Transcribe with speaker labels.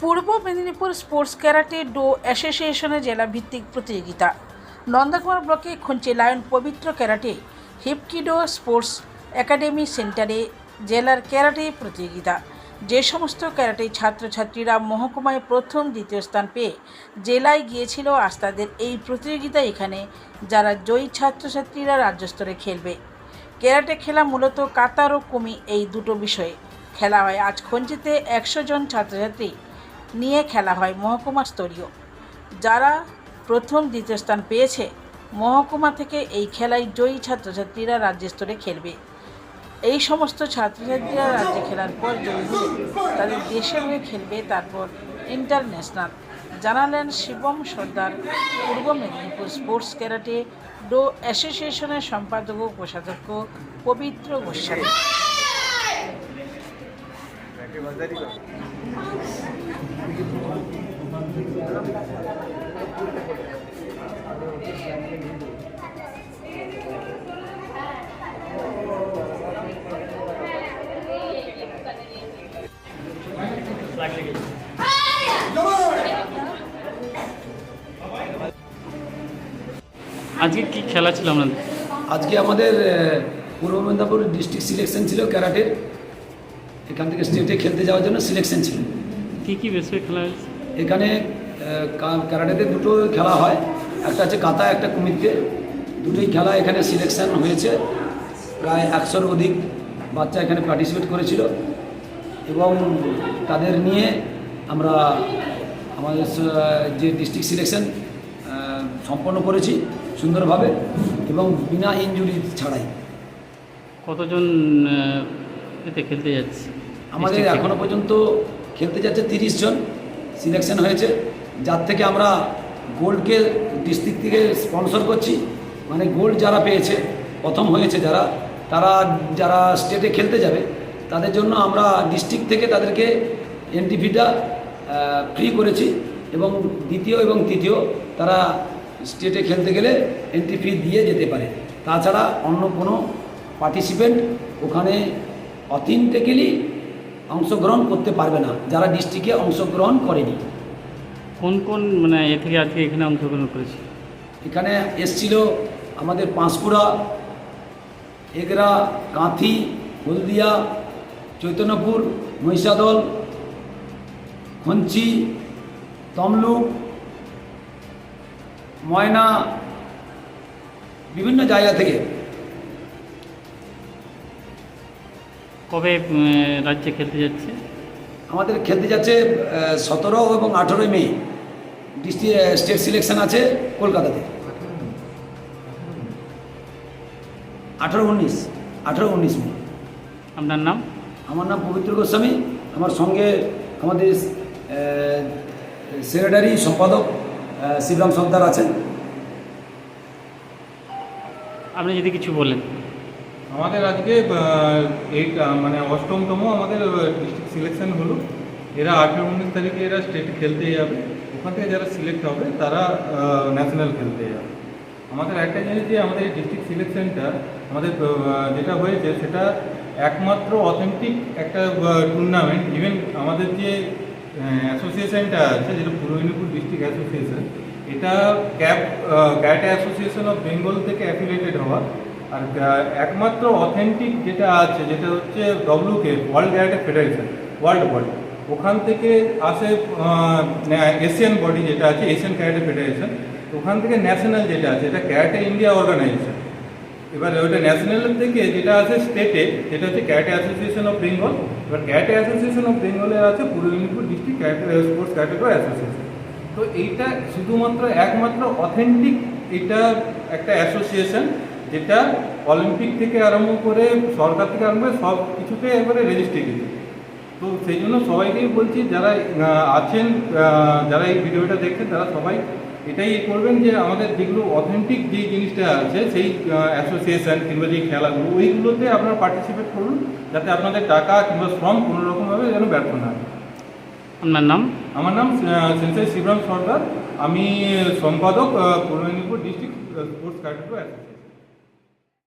Speaker 1: Purba Medinipur sports karate do অ্যাসোসিয়েশনের জেলাভিত্তিক প্রতিযোগিতা। নন্দকুমার ব্লকে Khunche lion Pabitra karate, hapkido sports academy সেন্টারে জেলার ক্যারাটে প্রতিযোগিতা। যে সমস্ত ক্যারাটে ছাত্রছাত্রীরা মহকুমায় প্রথম, দ্বিতীয় স্থান পেয়ে জেলায় গিয়েছিল, আজ তাদের এই প্রতিযোগিতা এখানে যারা জয়ী ছাত্রছাত্রীরা রাজ্য স্তরে খেলবে। ক্যারাটে খেলা মূলত কাতার ও কুমি এই দুটো বিষয়ে। খেলা হয় আজ খঞ্চিতে একশো জন ছাত্রছাত্রী নিয়ে খেলা হয় মহকুমা স্তরীয়। যারা প্রথম দ্বিতীয় স্থান পেয়েছে, মহকুমা থেকে এই খেলায় জয়ী ছাত্রছাত্রীরা রাজ্য স্তরে খেলবে। এই সমস্ত ছাত্রছাত্রীরা রাজ্যে খেলার পর জয়ী তাদের দেশের হয়ে খেলবে তারপর ইন্টারন্যাশনাল। জানালেন শিবম সর্দার, পূর্ব মেদিনীপুর স্পোর্টস ক্যারাটে ডো অ্যাসোসিয়েশনের সম্পাদক ও কোষাধ্যক্ষ পবিত্র গোস্বামী।
Speaker 2: আজকে কি খেলা ছিল আপনাদের?
Speaker 3: আজকে আমাদের পূর্ব মেদিনীপুর ডিস্ট্রিক্ট সিলেকশন ছিল ক্যারাটের। এখান থেকে স্টেটে খেলতে যাওয়ার জন্য সিলেকশন ছিল।
Speaker 2: কি কি বিষয়ে খেলা
Speaker 3: এখানে ক্যারাটেতে দুটো খেলা হয়। একটা হচ্ছে কাতা একটা কুমিরকে। দুটোই খেলা এখানে সিলেকশন হয়েছে। প্রায় একশোর অধিক বাচ্চা এখানে পার্টিসিপেট করেছিল। এবং তাদের নিয়ে আমরা আমাদের যে ডিস্ট্রিক্ট সিলেকশন সম্পন্ন করেছি সুন্দরভাবে এবং বিনা ইনজুরি ছাড়াই।
Speaker 2: কতজন এতে খেলতে যাচ্ছে।
Speaker 3: আমাদের
Speaker 2: District থেকে?
Speaker 3: এখনও পর্যন্ত খেলতে যাচ্ছে তিরিশ জন। সিলেকশন হয়েছে। যার থেকে আমরা গোল্ডকে ডিস্ট্রিক্ট থেকে স্পন্সর করছি। মানে গোল্ড যারা পেয়েছে প্রথম হয়েছে যারা তারা যারা স্টেটে খেলতে যাবে তাদের জন্য আমরা ডিস্ট্রিক্ট থেকে তাদেরকে এন্ট্রি ফিটা ফ্রি করেছি এবং দ্বিতীয় এবং তৃতীয় তারা স্টেটে খেলতে গেলে এন্ট্রি ফি দিয়ে যেতে পারে। তাছাড়া অন্য কোনো পার্টিসিপেন্ট ওখানে অথেন্টিক্যালি অংশগ্রহণ করতে পারবে না। যারা ডিস্ট্রিক্টে অংশগ্রহণ করেনি।
Speaker 2: কোন কোন মানে এ থেকে আজকে এখানে অংশগ্রহণ করেছে?
Speaker 3: এখানে এসছিল আমাদের পাঁশকুড়া এগরা কাঁথি হলদিয়া চৈতন্যপুর মহিষাদল খঞ্চি তমলুক ময়না বিভিন্ন জায়গা থেকে।
Speaker 2: কবে রাজ্যে খেলতে যাচ্ছে?
Speaker 3: আমাদের খেলতে যাচ্ছে সতেরো এবং আঠেরোই মে। ডিস্ট্রিক্ট স্টেট সিলেকশন আছে কলকাতাতে। আঠেরো উনিশ আঠেরো উনিশ মে।
Speaker 2: আপনার নাম?
Speaker 3: আমার নাম পবিত্র গোস্বামী। আমার সঙ্গে আমাদের সেক্রেটারি সম্পাদক শিবরাম সর্দার আছেন।
Speaker 2: আপনি যদি কিছু বলেন।
Speaker 4: আমাদের আজকে এইট মানে অষ্টমতম আমাদের ডিস্ট্রিক্ট সিলেকশন হলো। এরা আঠেরো উনিশ তারিখে এরা স্টেট খেলতে যাবে। ওখান থেকে যারা সিলেক্ট হবে, তারা ন্যাশনাল খেলতে যাবে। আমাদের একটা জিনিস যে আমাদের ডিস্ট্রিক্ট সিলেকশনটা আমাদের যেটা হয়েছে, সেটা একমাত্র অথেন্টিক একটা টুর্নামেন্ট ইভেন আমাদের যে অ্যাসোসিয়েশনটা আছে, যেটা পূর্ব মেদিনীপুর ডিস্ট্রিক্ট অ্যাসোসিয়েশন এটা ক্যাপ ক্যারাটে অ্যাসোসিয়েশন অফ বেঙ্গল থেকে অ্যাফিলিয়েটেড হওয়া। আর একমাত্র অথেন্টিক যেটা আছে, যেটা হচ্ছে ডব্লিউকে world karate federation world body ওখান থেকে আসে এশিয়ান বডি যেটা আছে এশিয়ান ক্যারাটে ফেডারেশন ওখান থেকে ন্যাশনাল যেটা আছে, এটা ক্যারাটে ইন্ডিয়া অর্গানাইজেশন এবার ওইটা ন্যাশনাল থেকে যেটা আছে স্টেটে যেটা হচ্ছে ক্যারাটে অ্যাসোসিয়েশন অফ বেঙ্গল এবার ক্যারাটে অ্যাসোসিয়েশন অফ বেঙ্গলের আছে Purba Medinipur district karate sports karate association তো এইটা শুধুমাত্র একমাত্র অথেন্টিক এটা একটা অ্যাসোসিয়েশন যেটা অলিম্পিক থেকে আরম্ভ করে সরকার থেকে আরম্ভ করে সব কিছুতে একবারে রেজিস্ট্রেটেড তো সেই জন্য সবাইকেই বলছি যারা আছেন যারা এই ভিডিওটা দেখছেন তারা সবাই এটাই করবেন যে আমাদের যেগুলো অথেন্টিক যে জিনিসটা আছে সেই অ্যাসোসিয়েশন কিংবা যে খেলাগুলো ওইগুলোতে আপনারা পার্টিসিপেট করুন যাতে আপনাদের টাকা কিংবা শ্রম কোনো রকমভাবে যেন ব্যর্থ না হয়।
Speaker 2: আপনার নাম?
Speaker 4: আমার নাম সেন্সাই শিবরাম সর্দার। আমি সম্পাদক পূর্ব মেদিনীপুর ডিস্ট্রিক্ট স্পোর্টস ক্যারেক্টার